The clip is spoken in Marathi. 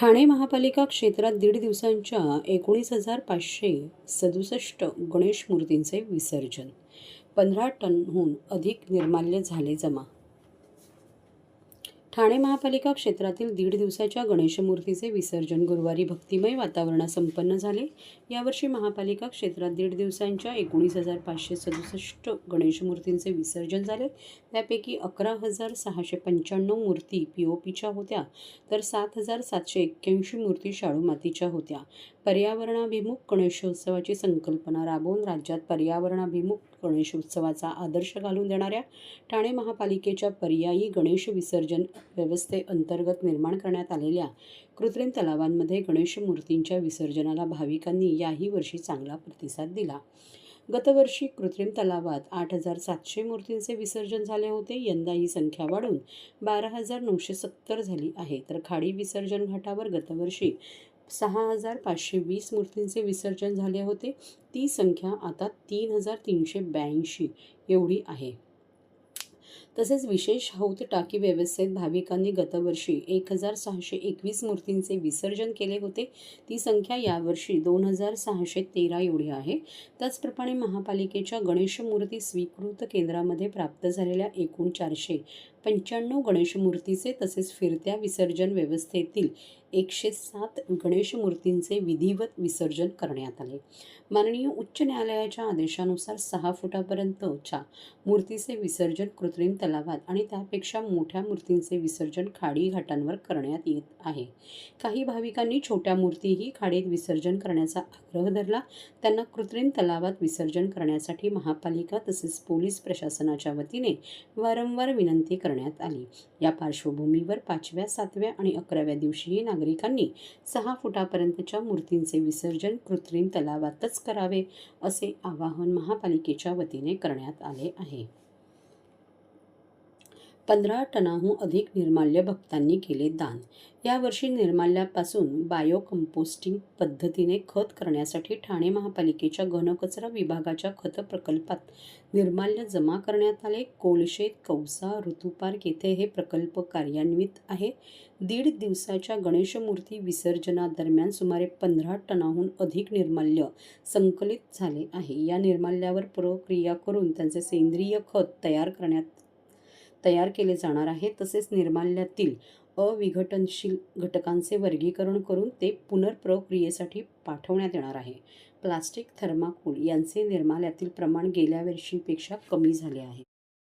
ठाणे महापालिका क्षेत्रात दीड दिवसांच्या एकोणीस हजार पाचशे सदुसष्ट गणेश मूर्तींचे विसर्जन. पंधरा टनहून अधिक निर्माल्य झाले जमा. ठाणे महापालिका क्षेत्रातील दीड दिवसाच्या गणेशमूर्तीचे विसर्जन गुरुवारी भक्तिमय वातावरणात संपन्न झाले. यावर्षी महापालिका क्षेत्रात दीड दिवसांच्या एकोणीस हजार पाचशे सदुसष्ट गणेशमूर्तींचे विसर्जन झाले. त्यापैकी अकरा हजार सहाशे पंच्याण्णव मूर्ती पी ओ पीच्या होत्या तर सात हजार सातशे एक्क्याऐंशी मूर्ती शाळू मातीच्या होत्या. पर्यावरणाभिमुख गणेशोत्सवाची संकल्पना राबवून राज्यात पर्यावरणाभिमुख गणेश उत्सवाचा आदर्श घालून देणाऱ्या ठाणे महापालिकेच्या पर्यायी गणेश विसर्जन व्यवस्थेअंतर्गत निर्माण करण्यात आलेल्या कृत्रिम तलावांमध्ये गणेश मूर्तींच्या विसर्जनाला भाविकांनी याही वर्षी चांगला प्रतिसाद दिला. गतवर्षी कृत्रिम तलावात आठ हजार सातशे मूर्तींचे विसर्जन झाले होते. यंदा ही संख्या वाढून बारा हजार नऊशे सत्तर झाली आहे. तर खाडी विसर्जन घाटावर गतवर्षी सहा हजार पाचशे वीस मूर्तींचे विसर्जन झाले होते. ती संख्या आता तीन हजार तीनशे ब्याऐंशी एवढी आहे. तसेच विशेष हौत टाकी व्यवस्थेत भाविकांनी गतवर्षी एक हजार सहाशे एकवीस मूर्तींचे विसर्जन केले होते. ती संख्या यावर्षी दोन हजार सहाशे तेरा एवढी आहे. त्याचप्रमाणे महापालिकेच्या गणेश मूर्ती स्वीकृत केंद्रामध्ये प्राप्त झालेल्या एकूण चारशे पंच्याण्णव गणेशमूर्तीचे तसेच फिरत्या विसर्जन व्यवस्थेतील एकशे सात गणेशमूर्तींचे विधिवत विसर्जन करण्यात आले. माननीय उच्च न्यायालयाच्या आदेशानुसार सहा फुटापर्यंतच्या मूर्तीचे विसर्जन कृत्रिम तलावात आणि त्यापेक्षा मोठ्या मूर्तींचे विसर्जन खाडी घाटांवर करण्यात येत आहे. काही भाविकांनी छोट्या मूर्तीही खाडीत विसर्जन करण्याचा आग्रह धरला. त्यांना कृत्रिम तलावात विसर्जन करण्यासाठी महापालिका तसेच पोलीस प्रशासनाच्या वतीने वारंवार विनंती करण्यात आली. या पार्श्वभूमीवर पाचव्या सातव्या आणि अकराव्या दिवशीही नागरिकांनी सहा फुटापर्यंतच्या मूर्तींचे विसर्जन कृत्रिम तलावातच करावे असे आवाहन महापालिकेच्या वतीने करण्यात आले आहे. पंधरा टनाहून अधिक निर्माल्य भक्तांनी केले दान. यावर्षी निर्माल्यापासून बायो कंपोस्टिंग पद्धतीने खत करण्यासाठी ठाणे महापालिकेच्या घनकचरा विभागाच्या खत प्रकल्पात निर्माल्य जमा करण्यात आले. कोलशेत कौसा ऋतुपार्क येथे हे प्रकल्प कार्यान्वित आहे. दीड दिवसाच्या गणेशमूर्ती विसर्जनादरम्यान सुमारे पंधरा टनाहून अधिक निर्माल्य संकलित झाले आहे. या निर्माल्यावर प्रक्रिया करून त्यांचे सेंद्रिय खत तयार करण्यात तयार केले जाणार आहे. तसेच निर्माल्यातील अविघटनशील घटकांचे वर्गीकरण करून ते पुनर्प्रक्रियेसाठी पाठवण्यात येणार आहे. प्लास्टिक थर्माकोल यांचे निर्माल्यातील प्रमाण गेल्या वर्षीपेक्षा कमी झाले आहे.